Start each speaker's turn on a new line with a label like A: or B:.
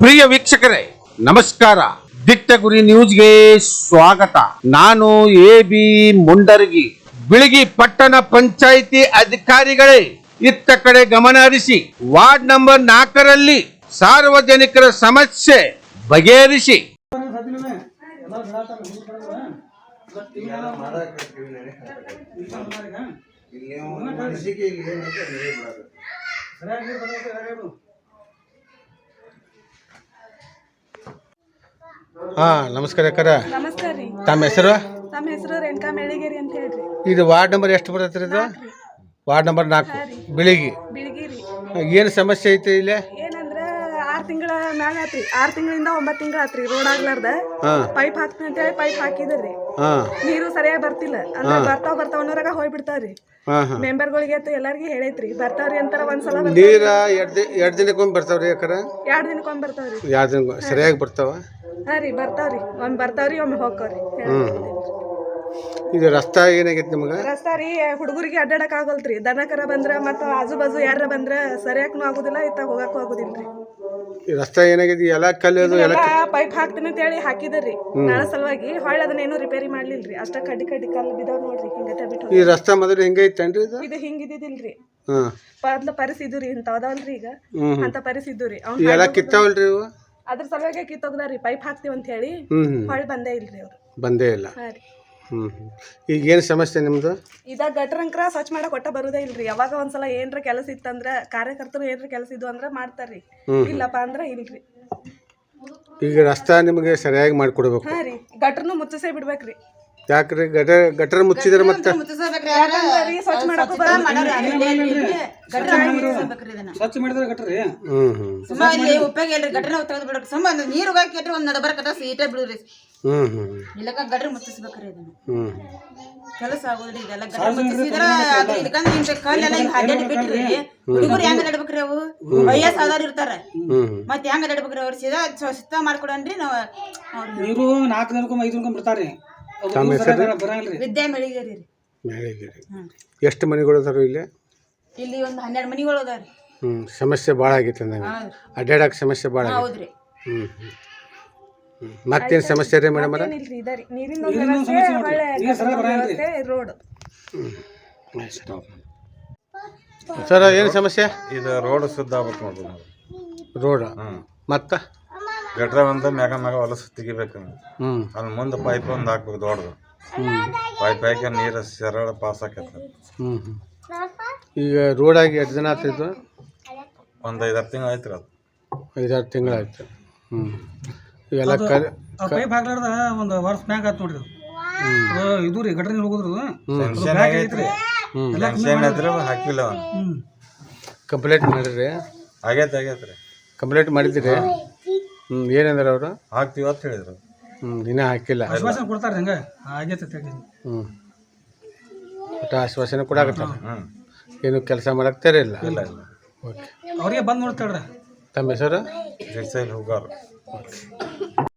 A: ಪ್ರಿಯ ವೀಕ್ಷಕರೇ, ನಮಸ್ಕಾರ. ದಿಟ್ಟ ಗುರಿ ನ್ಯೂಸ್ಗೆ ಸ್ವಾಗತ. ನಾನು ಎ ಬಿ ಮುಂಡರಗಿ. ಬಿಳಿಗಿ ಪಟ್ಟಣ ಪಂಚಾಯಿತಿ ಅಧಿಕಾರಿಗಳೇ, ಇತ್ತ ಕಡೆ ಗಮನ ಹರಿಸಿ, ವಾರ್ಡ್ ನಂಬರ್ ನಾಲ್ಕರಲ್ಲಿ ಸಾರ್ವಜನಿಕರ ಸಮಸ್ಯೆ ಬಗೆಹರಿಸಿ. ಹಾ ನಮಸ್ಕಾರ ಅಕ್ಕರ.
B: ನಮಸ್ಕಾರ ರೀ.
A: ತಮ್ಮ ಹೆಸರು?
B: ನಮ್ಮ ಹೆಸರು ರೇಣುಕಾ ಮೇಳಿಗೇರಿ ಅಂತ ಹೇಳ್ರಿ.
A: ಇದು ವಾರ್ಡ್ ನಂಬರ್ ಎಷ್ಟು ಬರ್ತೈತ್ರಿ ಇದು? ವಾರ್ಡ್ ನಂಬರ್ ನಾಲ್ಕು. ಬಿಳಿಗಿ.
B: ಬಿಳಿಗಿರಿ
A: ಏನು ಸಮಸ್ಯೆ ಐತೆ ಇಲ್ಲಿ?
B: ಏನಂದ್ರ ಆರ್ ತಿಂಗಳ ಮ್ಯಾಲ ಆತ್ರಿ ಆರ್ ತಿಂಗಳಿಂದ ಒಂಬತ್ತು ತಿಂಗಳ ಆತ್ರಿ ರೋಡ್ ಆಗ್ಲಾರ್ದ.
A: ಹಾ.
B: ಪೈಪ್ ಹಾಕ್ತೀನಿ ಅಂತೇಳಿ ಪೈಪ್ ಹಾಕಿದ್ರಿ
A: ಹಾ.
B: ನೀರು ಸರಿಯಾಗಿ ಬರ್ತಿಲ್ಲ. ಅಂದ್ರೆ ಬರ್ತಾವ ಬರ್ತಾವ ಅನ್ನೋರಾಗ ಹೋಗ್ಬಿಡ್ತಾವ್ರಿ
A: ಹಾ ಹಾ.
B: ಮೆಂಬರ್ಗಳಿಗೆ ಅಂತ ಎಲ್ಲಾರ್ಗಿ ಹೇಳೈತ್ರಿ ಬರ್ತಾವ್ರಿ ಅಂತಾರ ಒಂದ್ಸಲ
A: ನೀರ ಎರಡು ಎರಡು ದಿನಕ್ಕೊಮ್ಮೆ ಬರ್ತಾವ್ರಿ ಯಾಕರ
B: ಎರಡ್ ದಿನಕ್ಕೊಮ್ಮೆ ಬರ್ತಾವ್ರಿ.
A: ಎರಡು ದಿನ ಸರಿಯಾಗಿ ಬರ್ತಾವ?
B: ಹಾ ರೀ ಬರ್ತಾವ್ರಿ. ಒಮ್ಮೆ ಬರ್ತಾವ್ರಿ ಒಮ್ಮೆ ಹೋಗ್ತಾವ್ರಿ
A: ಇದು ರಸ್ತೆ ಏನಾಗೈತಿ ನಿಮಗೆ?
B: ರಸ್ತಾ ರೀ ಹುಡುಗರಿಗೆ ಅಡ್ಡಾಡಕ್ ಆಗಲ್ತ್ರಿ. ದನಕರ ಬಂದ್ರ ಮತ್ತ ಆಜು ಬಾಜು ಯಾರ ಬಂದ್ರ ಸರಿಯಾಕನು ಆಗುದಿಲ್ಲ ಇತ್ತ ಹೋಗಕ್ಕೂ ಆಗುದಿಲ್ರಿ.
A: ಈ ರಸ್ತಾ ಏನಾಗೈತಿ? ಎಲ್ಲ ಕಲ್ಲು ಎಲ್ಲ
B: ಪೈಪ್ ಹಾಕ್ತೀನಿ ಅಂತ ಹೇಳಿ ಹಾಕಿದ್ರಿ ನಾಳೆ ಸಲುವಾಗಿ ಹೊಳ್ಳಿ ಅದನ್ನೇನು ರಿಪೇರಿ ಮಾಡ್ಲಿಲ್ರಿ. ಅಷ್ಟ ಕಡ್ಡಿ ಕಡ್ಡಿ ಕಲ್ಲು ಬಿದ್ದಾವ್ ನೋಡ್ರಿ ಹಿಂಗತೆ ಬಿಟ್ಟು
A: ಈ ರಸ್ತೆ ಮೊದಲು ಹೆಂಗೈತೇನ್ರಿ ಇದು?
B: ಇದು ಹಿಂಗಿದ್ದಿಲ್ರಿ
A: ಹಾಂ
B: ರೀ ಪರಿಸಿದ್ದು ರೀ ಅದಾವಲ್ರಿ ಈಗ. ಅಂತ ಪರಿಸಿದ್ದು ರೀ.
A: ಎಲ್ಲ ಕಿತ್ತಾವಲ್ರಿ ಇವು?
B: ಅದ್ರ ಸಲುವಾಗಿ ಕಿತ್ತೋಗ್ದಾರಿ ಪೈಪ್ ಹಾಕ್ತೀವಿ ಅಂತ ಹೇಳಿ ಹೊಳ್ಳಿ ಬಂದೇ ಇಲ್ರಿ ಅವ್ರು.
A: ಬಂದೇ ಇಲ್ಲ.
B: ಹಾ ರೀ.
A: ಹ್ಞೂ ಈಗ ಏನು ಸಮಸ್ಯೆ ನಿಮ್ಮದು
B: ಇದ ಗಟ್ರಂಕ್ರ ಸ್ವಚ್ಛ ಮಾಡಕ್ ಒಟ್ಟ ಬರುದೇ ಇಲ್ರಿ. ಯಾವಾಗ ಒಂದ್ಸಲ ಏನ್ರ ಕೆಲಸ ಇತ್ತಂದ್ರ ಕಾರ್ಯಕರ್ತರು ಏನ್ರ ಕೆಲಸ ಇದ್ವು ಅಂದ್ರ ಮಾಡ್ತಾರ್ರಿ ಇಲ್ಲಪ್ಪ ಅಂದ್ರ ಇಲ್ರಿ.
A: ಈಗ ರಸ್ತೆ ನಿಮಗೆ ಸರಿಯಾಗಿ ಮಾಡಿಕೊಡ್ಬೇಕು.
B: ಹಾ ರೀ. ಗಟ್ರನು ಮುಚ್ಚಿಸೇ ಬಿಡ್ಬೇಕ್ರಿ.
A: ಯಾಕ್ರಿ? ಗಟರ್ ಗಟರ್ ಮುಚ್ಚಿದ್ರೆ ಮತ್ತೆ?
B: ಸ್ವಚ್ಛ
C: ಮಾಡಿದ್ರೆ ಗಟ್ರಿ?
A: ಹ್ಞೂ ಹ್ಞೂ
D: ಸುಮ್ಮ ಇಲ್ಲಿ ಉಪ್ಪಾಗ ಇಲ್ರಿ. ಗಟ್ರನ ತೆಗೆದು ಬಿಡ್ರಿ ಸುಮ್ಮ ನೀರು ಹೋಗಿ ಕೆಟ್ರಿ ಒಂದ್ ನಡಬರ್ ಕಟ್ಟ ಸೀಟೇ ಬಿಡ್ರಿ
A: ಹ್ಞೂ ಹ್ಞೂ
D: ಇಲ್ಲಕ ಗಟ್ರ ಮುಚ್ಚಿಸ್ಬೇಕ್ರಿ ಇದನ್ನ. ಕೆಲಸ ಆಗೋದ್ರಿ ಇದೆಲ್ಲ. ಗಟ್ರ ಮುಚ್ಚಿಸಿದ್ರ ಅದು ಇಲ್ಕಂದ್ರ ಹಿಂಗ ಕಲ್ಲೆಲ್ಲ ಹಿಂಗ ಹಡ್ಯಾಡಿ ಬಿಟ್ರಿ. ಹುಡುಗರು ಹೆಂಗ ನಡ್ಬೇಕ್ರಿ ಅವು? ವಯಸ್ಸು ಆದವ್ರು ಇರ್ತಾರ.
A: ಹ್ಞೂ ಹ್ಞೂ
D: ಮತ್ ಹೆಂಗ ನಡ್ಬೇಕ್ರಿ ಅವ್ರು? ಸೀದಾ ಸ್ವಚ್ಛ ಮಾಡ್ಕೊಡನ್ರಿ ನಾವು
C: ನೀರು ನಾಲ್ಕು ದಿನಕ್ಕೊಮ್ಮೆ ಐದು ದಿನಕ್ಕೊಮ್ಮೆ ಬಿಡ್ತಾರ್ರಿ
A: ತಮ್ಮ ಹೆಸರು?
D: ವಿದ್ಯಾ ಮೆಳಿಗೇರಿ. ರೀ
A: ಮೇಳೆಗಿರಿ ಎಷ್ಟು ಮನೆಗಳು ಅದಾರ ಇಲ್ಲಿ?
D: ಇಲ್ಲಿ ಒಂದು ಹನ್ನೆರಡು ಮನಿಗಳು ಅದಾವ್ರಿ.
A: ಹ್ಞೂ ಸಮಸ್ಯೆ ಭಾಳ ಆಗೈತೆ ಅಂದಂಗೆ.
D: ಹೌದ್ರಿ
A: ಅಡ್ಡಾಡಕ್ಕೆ ಸಮಸ್ಯೆ ಭಾಳ ಆಗೈತೆ
D: ಹೌದ್ರಿ.
A: ಹ್ಞೂ ಹ್ಞೂ ಹ್ಞೂ ಮತ್ತೇನು ಸಮಸ್ಯೆ ರೀ ಮೇಡಮ್
B: ನೀರಿನ ಒಂದ್ ವ್ಯವಸ್ಥೆ ವ್ಯವಸ್ಥೆ ರೋಡ್.
A: ಸರ್. ಏನು ಸಮಸ್ಯೆ?
E: ಇದು ರೋಡ್ ಶುದ್ಧ ಆಗ್ಬೇಕು ನೋಡ್ರಿ ನಾವು.
A: ರೋಡ್?
E: ಹ್ಞೂ
A: ಮತ್ತು?
E: ಗಟ್ರ ಒಂದು ಮ್ಯಾಗ ಮ್ಯಾಗ ಹೊಲಸು ತೆಗಿಬೇಕು
A: ಹ್ಞೂ
E: ಅಲ್ಲಿ ಮುಂದೆ ಪೈಪ್ ಒಂದು ಹಾಕ್ಬೇಕು ದೊಡ್ಡದು. ಪೈಪ್ ಹಾಕಿ ನೀರು ಸರಳ ಪಾಸ್ ಆಕೈತೆ.
A: ಹ್ಞೂ ಹ್ಞೂ ಈಗ ರೋಡಾಗಿ ಎಷ್ಟು ದಿನ ಆಗ್ತಿತ್ತು
E: ಒಂದು ಐದಾರು ತಿಂಗಳು ಆಯ್ತು ಅದು.
A: ಐದಾರು ತಿಂಗಳಾಯ್ತು ಹ್ಞೂ ಇವೆಲ್ಲ
C: ಆ ಪೈಪ್ ಹಾಕ್ಲಾರ್ದ ಒಂದು ವರ್ಷ ಮ್ಯಾಗ ಆಯ್ತು ನೋಡ್ರಿ ಅದು. ಅದು ಇದು ರೀ ಗಟ್ರ ನೀರು ಹೋಗುದ್ರಿ ಬ್ಯಾಗ್
E: ಆಗೈತ್ರಿ.
C: ಐತ್ರಿ.
E: ಟೆನ್ಷನ್ ಐತ್ರಿ ಹಾಕಿಲ್ಲ
C: ಹ್ಮ್.
A: ಕಂಪ್ಲೇಂಟ್ ಮಾಡಿರಿ
E: ಆಗೈತೆ ರೀ.
A: ಕಂಪ್ಲೇಂಟ್ ಮಾಡಿದ್ದೀರಿ ಹ್ಞೂ ಏನಂದ್ರೆ ಅವರು?
E: ಹಾಕ್ತೀವಿ ಅಂತ ಹೇಳಿದ್ರು.
A: ಹ್ಞೂ ದಿನ ಹಾಕಿಲ್ಲ.
C: ಆಶ್ವಾಸನೆ ಕೊಡ್ತಾರೆ ಹಂಗೆ? ಆಗೈತೆ ಅಂತ ಹೇಳಿ
A: ಹ್ಞೂ ಒಟ್ಟು ಆಶ್ವಾಸನೆ ಕೊಡಾಕತ್ತಾರ
E: ಹ್ಞೂ
A: ಏನು ಕೆಲಸ ಮಾಡಕ್ಕೆ ಇಲ್ಲ?
E: ಇಲ್ಲ ಇಲ್ಲ.
A: ಓಕೆ
C: ಅವ್ರಿಗೆ ಬಂದು ನೋಡ್ತಾಳ್ರಿ?
A: ತಮ್ಮ ಹೆಸರು?
E: ಶ್ರೀಶೈಲ್ ಹೋಗಾರು.